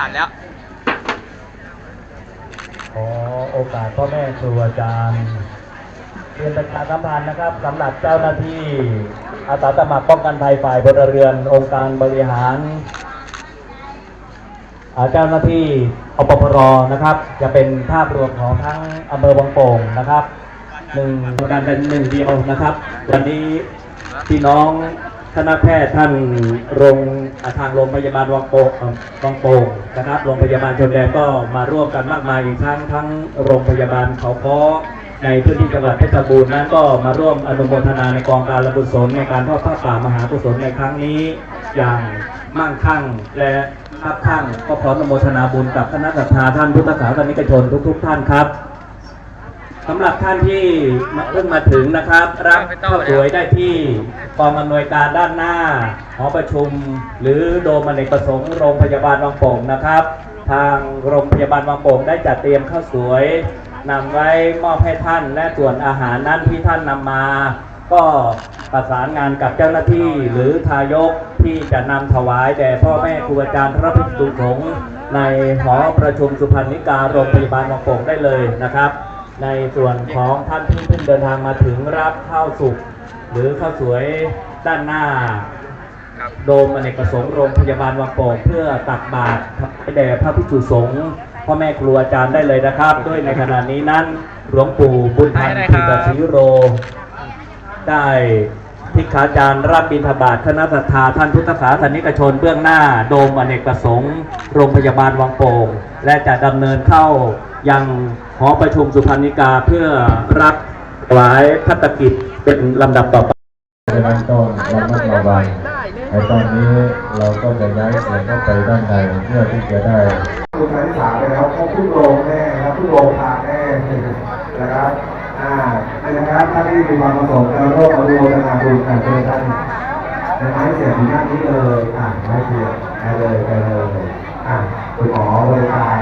ฉันแล้ว ขอโอกาสพ่อแม่ครูอาจารย์เรียนประชาสัมพันธ์นะครับสำหรับเจ้าหน้าที่อาสาสมัครป้องกันภัยฝ่ายพลเรือน องค์การบริหารเจ้าหน้าที่อปพรนะครับ จะเป็นภาพรวมของทั้งอำเภอวังโป่งนะครับหนึ่งการเป็นหนึ่งเดียวนะครับ วันนี้พี่น้อง คณะแพทย์ท่านโรงทางโรงพยาบาลวังโป่งวังโป่งนะครับโรงพยาบาลชนแดนก็มาร่วมกันมากมายอีกทั้งทั้งโรงพยาบาลเขาค้อในพื้นที่จังหวัดเพชรบูรณ์นั้นก็มาร่วมอนุโมทนาในกองการระบุศลในการทอดผ้าป่ามหากุศลในครั้งนี้อย่างมั่งคั่งและคับคั่งก็ขออนุโมทนาบุญกับคณะศรัทธาท่านพุทธศาสนิกชนทุก ๆ ท่านครับ สำหรับท่านที่เพิ่งมาถึงนะครับ รับข้าวสวยได้ที่กองอำนวยการด้านหน้าหอประชุม หรือโดมอเนกประสงค์โรงพยาบาลวังโป่งนะครับ ทางโรงพยาบาลวังโป่งได้จัดเตรียมข้าวสวยนำไว้มอบให้ท่านและส่วนอาหารนั้นที่ท่านนำมา ก็ประสานงานกับเจ้าหน้าที่หรือทายกที่จะนำถวายแด่พ่อแม่ครูอาจารย์พระภิกษุสงฆ์ในหอประชุมสุพรรณิกาโรงพยาบาลวังโป่งได้เลยนะครับ ในส่วนของท่านที่เพิ่งเดินทางมาถึงรับข้าวสุกหรือข้าวสวยด้านหน้าครับโดมอเนกประสงค์โรงพยาบาลวังโป่งเพื่อตักบาตรให้แด่พระภิกษุสงฆ์พ่อแม่ครูอาจารย์ได้เลยนะครับ ด้วยในขณะนี้นั้นหลวงปู่บุญทันได้ติได้กครับศิโร ได้ ทิขาจารย์รับบิณฑบาตคณะศรัทธาท่านพุทธศาสนิกชนเบื้องหน้า โดมอเนกประสงค์ โรงพยาบาลวังโป่ง และจะดำเนินเข้ายังหอประชุมสุพรรณิกาเพื่อรับถวายพัตกิจเป็นลำดับต่อไปดังนั้นต้องระมัดระวังในตอนนี้เราก็จะย้ายเสียงเข้าไปด้านในเพื่อที่จะได้คุณครั้งที่สามไปแล้วเขาพึ่งโรงแน่นะครับพึ่งโรงทานแน่นะครับอ่า นี่นะครับถ้านที่มีความประสงค์จะร่วมอนุโมทนาบุญกันเป็นท่านในไม้เสียงที่หน้านี้เลยอ่านไม้เสียงไปเลยไปเลยอ่าคุณหมอบริการ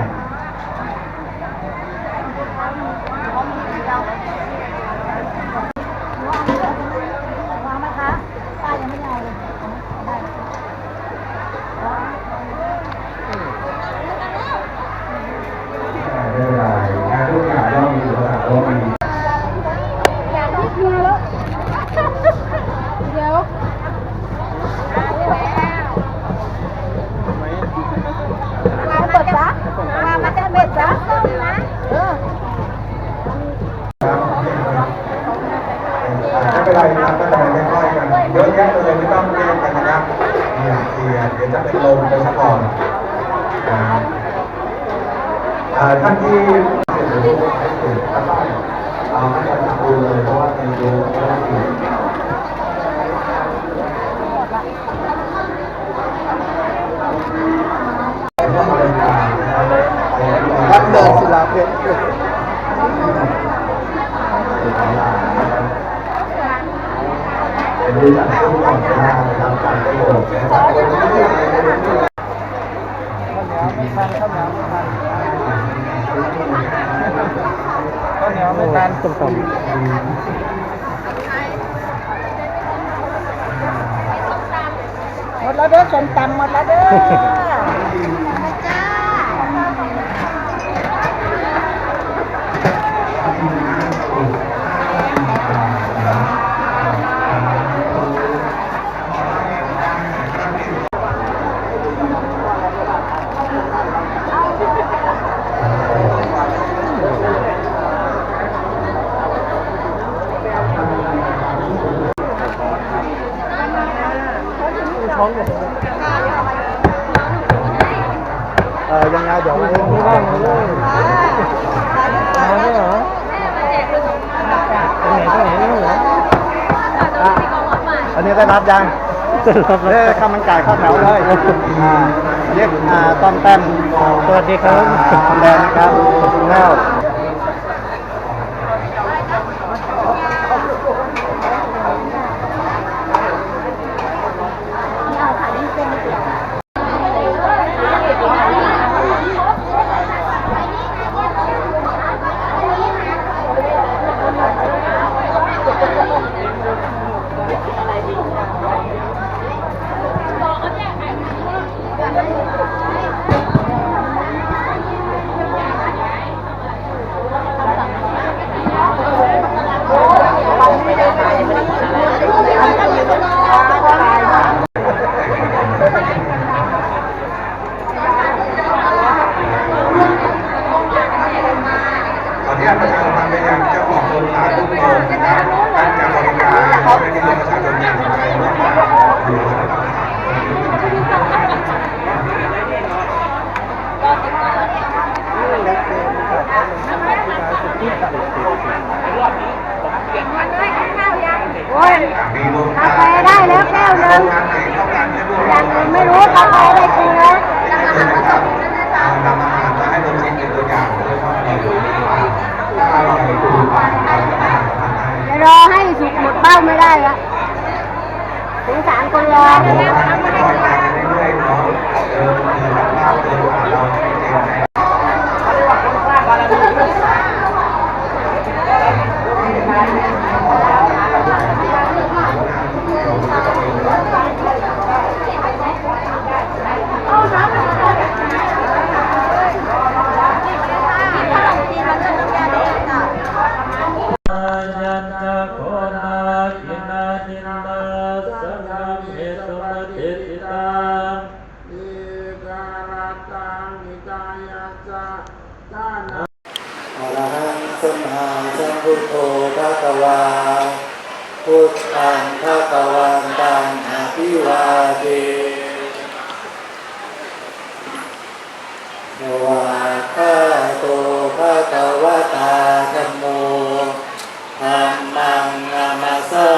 มไปซะก่อนท่านที่เสียรู้ให้เก็ต้องเอาให้ประจับดูเลยเพราะว่าในรู้ไม่ได้ตื่นวัดเนินศิลาเพชร เป็นที่จัดทุกคนได้ทำการได้โปรดนะครับ ข้าวเหนียวไม่ทันข้าวเหนียวไม่ทันข้าว เหนียวไม่ทันตุ่มหมดแล้วเด้อส้มตำหมดแล้วเด้อ องเออยังไงเดี๋ยวไม่ว่างเลยมาแล้วเหรอตรงไหนตรงไหนไม่รู้เหรออันนี้ได้รับยังเอ้ข้าวมันไก่ข้าวแถวเลยเรียกต้อมแต้มสวัสดีครับแดงนะครับแล้ว เโอ้ยกาแฟได้แล้วแก้วหนึ งอย่างอื่นไม่รู้เขาไปได้จริงแล้วทำอาหารมาให้เราชิมเป็นตัวอย่างเลยว่าอร่อยหรือไม่อร่อยถูกปากเราจะทำทำให้จะรอให้สุกหมดเบ้าไม่ได้ละสงสารคนรอ เราทำไปเรื่อยๆเนาะเดินเดินข้าวเดินผ่านเราไม่เจอไหน ยันจะโกนาคินานินาสังฆเมตุปฏิติตัง อรหังสัมมาสัมพุทโธภะคะวา พุทธังภะคะวันตังอภิวาเทนวาคาโตภะคะวตาธัมโมธัมมังนามาสา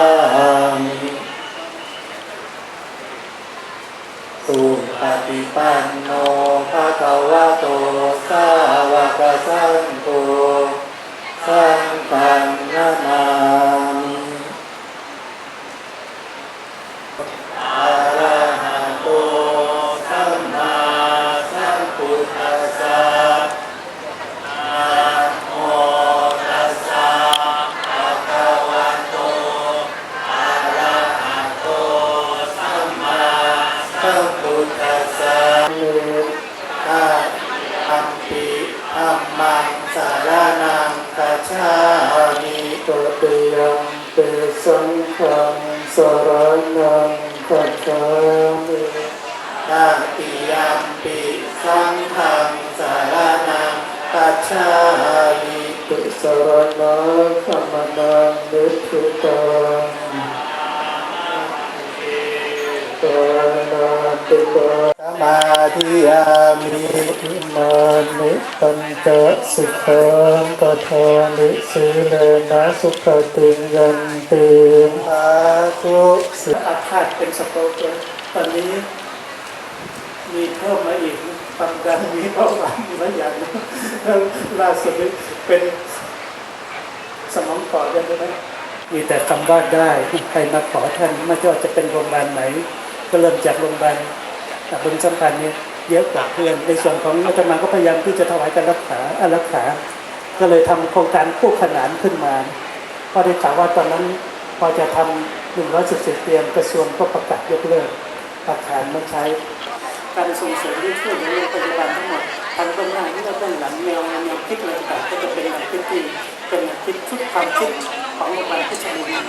มิสุปฏิปันโนภะคะวโตสาวกสัง รณังกัจฉามินาติยมปิสังฆังสารนังกัจฉามิตุสรณังขมนังนิพพิตังตนาติกาสมา ธิยามิอิมานิปัญจสุขังปทานิสีเลนะสุขติยันติอาทุสิอาคาตเป็นสโตเกอร์ตอนนี้ มีเพิ่มมาอีกความดันมีเบาหวานมีหลายอย่างล่าสุดเป็นสมองปอดยังไงไหมมีแต่คำว่าได้ใครมาขอท่านไม่ว่าจะเป็นโรงพยาบาลไหน ก็เริ่มจากโรงพยาบาล บึงสัมพันธ์เนี่ยเยอะกว่าเพื่อน ในส่วนของอาตมาก็พยายามที่จะถวายการรักษาอารักษา ก็เลยทำโครงการคู่ขนานขึ้นมาพอได้ข่าวว่าตอนนั้นพอจะทำหนึ่งร้อยสิบสิบเตียงกระทรวงก็ประกาศยกเลิกอาคารไม่ใช้ การส่งเสริมที่ช่วยเหลือโรงพยาบาลทั้งหมดทางเบื้องหน้าที่เราต้องหลังแนวแนวคิดอะไรต่างก็จะเป็นแนวคิดที่เป็นแนวคิดชุดความคิดของโรงพยาบาลพิชรบุรี